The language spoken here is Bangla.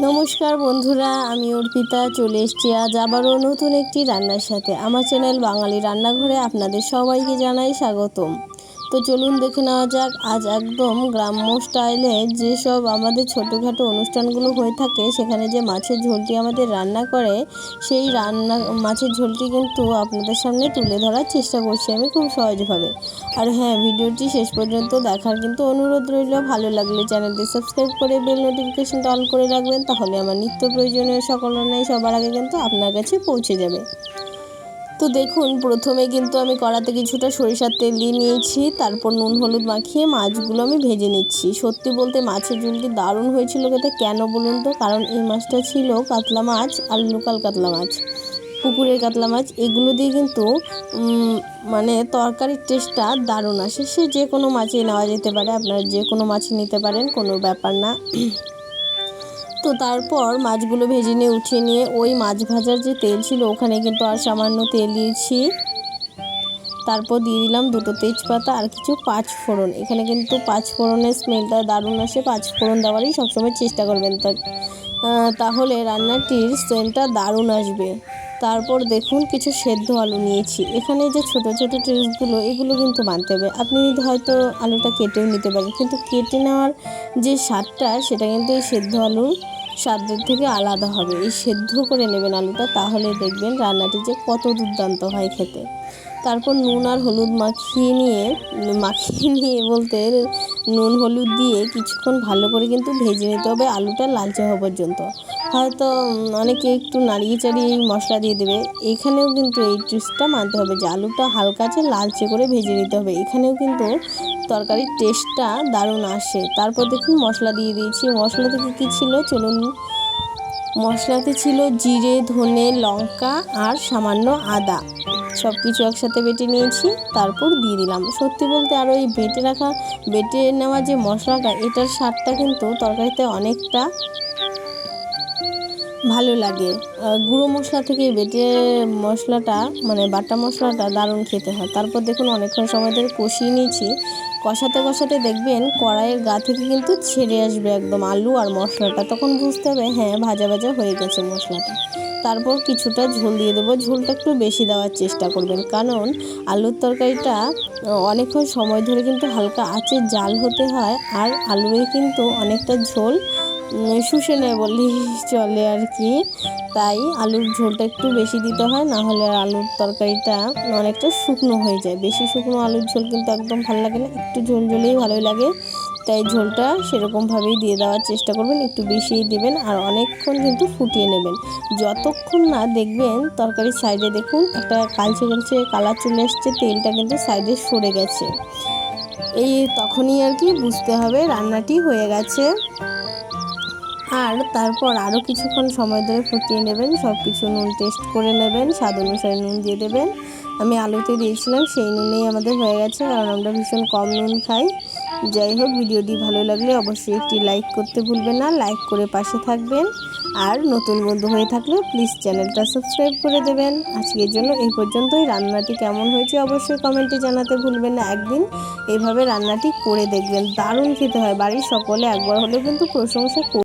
নমস্কার বন্ধুরা, আমি অর্পিতা, চলে এসছি আজ আবারও নতুন একটি রান্নার সাথে। আমার চ্যানেল বাঙালি রান্নাঘরে আপনাদের সবাইকে জানাই স্বাগতম। তো চলুন দেখে নেওয়া যাক। আজ একদম গ্রাম্য স্টাইলে যেসব আমাদের ছোটোখাটো অনুষ্ঠানগুলো হয়ে থাকে, সেখানে যে মাছের ঝোলটি আমাদের রান্না করে, সেই রান্না, মাছের ঝোলটি কিন্তু আপনাদের সামনে তুলে ধরার চেষ্টা করছি আমি খুব সহজভাবে। আর হ্যাঁ ভিডিওটি শেষ পর্যন্ত দেখার কিন্তু অনুরোধ রইল। ভালো লাগলে চ্যানেলটি সাবস্ক্রাইব করে বেল নোটিফিকেশনটা অন করে রাখবেন, তাহলে আমার নিত্য প্রয়োজনীয় সকল রান্নাই সবার আগে কিন্তু আপনার কাছে পৌঁছে যাবে। তো দেখুন, প্রথমে কিন্তু আমি কড়াতে কিছুটা সরিষার তেল দিয়ে নিয়েছি, তারপর নুন, হলুদ মাখিয়ে মাছগুলো আমি ভেজে নিচ্ছি। সত্যি বলতে মাছের ঝোলটি দারুণ হয়েছিল খেতে, কেন বলুন তো? কারণ এই মাছটা ছিল কাতলা মাছ আর লোকাল কাতলা মাছ, পুকুরের কাতলা মাছ। এগুলো দিয়ে কিন্তু মানে তরকারির টেস্টটা দারুণ আসে। সে যে কোনো মাছই নেওয়া যেতে পারে, আপনারা যে কোনো মাছই নিতে পারেন, কোনো ব্যাপার না। তো তারপর মাছগুলো ভেজে নিয়ে উঠিয়ে নিয়ে ওই মাছ ভাজার যে তেল ছিল ওখানে কিন্তু আর সামান্য তেল দিয়েছি। তারপর দিয়ে দিলাম দুটো তেজপাতা আর কিছু পাঁচ ফোড়ন। এখানে কিন্তু পাঁচ ফোড়নের স্মেলটা দারুণ আসে, পাঁচ ফোড়ন দেওয়ারই সবসময় চেষ্টা করবেন। তা তাহলে রান্নাটির স্মেলটা দারুণ আসবে। তারপর দেখুন কিছু সেদ্ধ আলু নিয়েছি। এখানে যে ছোট ছোট ট্রেসগুলো এগুলো কিন্তু বানতে হবে। আপনি হয়তো আলুটা কেটেও নিতে পারেন, কিন্তু কেটে নেওয়ার যে স্বাদটা, সেটা কিন্তু এই সেদ্ধ আলুর স্বাদের থেকে আলাদা হবে। এই সেদ্ধ করে নেবেন আলুটা, তাহলে দেখবেন রান্নাটি যে কত দুর্দান্ত হয় খেতে। তারপর নুন আর হলুদ মাখিয়ে নিয়ে মাখিয়ে নিয়ে বলতে নুন হলুদ দিয়ে কিছুক্ষণ ভালো করে কিন্তু ভেজে নিতে হবে। আলুটা লালচে হওয়া পর্যন্ত। হয়তো অনেকে একটু নাড়িয়ে চাড়িয়ে মশলা দিয়ে দেবে। এখানেও কিন্তু এই ট্রিক্সটা মানতে হবে যে আলুটা হালকা আছে, লালচে করে ভেজে নিতে হবে। এখানেও কিন্তু তরকারির টেস্টটা দারুণ আসে। তারপর দেখুন মশলা দিয়ে দিয়েছি। মশলা থেকে কী ছিল? চলুন মশলাতে ছিল জিরে, ধনে, লঙ্কা আর সামান্য আদা। সব কিছু একসাথে বেটে নিয়েছি, তারপর দিয়ে দিলাম। সত্যি বলতে আর ওই বেটে রাখা, বেটে নেওয়া যে মশলাটা, এটার স্বাদটা কিন্তু তরকারিতে অনেকটা ভালো লাগে। গুঁড়ো মশলা থেকে বেটে মশলাটা মানে বাটা মশলাটা দারুণ খেতে হয়। তারপর দেখুন অনেকক্ষণ সময় ধরে কষিয়ে নিয়েছি। কষাতে কষাতে দেখবেন কড়াইয়ের গা থেকে কিন্তু ছেড়ে আসবে একদম আলু আর মশলাটা। তখন বুঝতে হবে হ্যাঁ ভাজা ভাজা হয়ে গেছে মশলাটা। তারপর কিছুটা ঝোল দিয়ে দেবো। ঝোলটা একটু বেশি দেওয়ার চেষ্টা করবেন। কারণ আলুর তরকারিটা অনেকক্ষণ সময় ধরে কিন্তু হালকা আঁচে জাল হতে হয়। আর আলুরে কিন্তু অনেকটা ঝোল শুষে নেয় বললেই চলে আর কি। তাই আলুর ঝোলটা একটু বেশি দিতে হয় না হলে আলুর তরকারিটা অনেকটা শুকনো হয়ে যায়। বেশি শুকনো আলুর ঝোল কিন্তু একদম ভালো লাগে না, একটু ঝোল ঝোলেই ভালোই লাগে। তাই ঝোলটা সেরকমভাবেই দিয়ে দেওয়ার চেষ্টা করবেন, একটু বেশিই দেবেন আর অনেকক্ষণ কিন্তু ফুটিয়ে নেবেন। যতক্ষণ না দেখবেন তরকারির সাইডে দেখুন একটা কালচে কালচে কালার চলে আসছে তেলটা কিন্তু সাইডে সরে গেছে। এই তখনই আর কি বুঝতে হবে রান্নাটি হয়ে গেছে। আর তারপর আরও কিছুক্ষণ সময় ধরে ফুটিয়ে নেবেন সব কিছু নুন টেস্ট করে নেবেন, স্বাদ অনুসারে নুন দিয়ে দেবেন। আমি আলুতে দিয়েছিলাম, সেই নুনেই আমাদের হয়ে গেছে, কারণ আমরা ভীষণ কম নুন খাই। যাই হোক, ভিডিওটি ভালো লাগলে অবশ্যই একটি লাইক করতে ভুলবেন না, লাইক করে পাশে থাকবেন। আর নতুন বন্ধু হয়ে থাকলে প্লিজ চ্যানেলটা সাবস্ক্রাইব করে দেবেন। আজকের জন্য এই পর্যন্তই, রান্নাটি কেমন হয়েছে অবশ্যই কমেন্টে জানাতে ভুলবেন না। একদিন এইভাবে রান্নাটি করে দেখবেন, দারুণ খেতে হয়, বাড়ির সকলে একবার হলেও কিন্তু প্রশংসা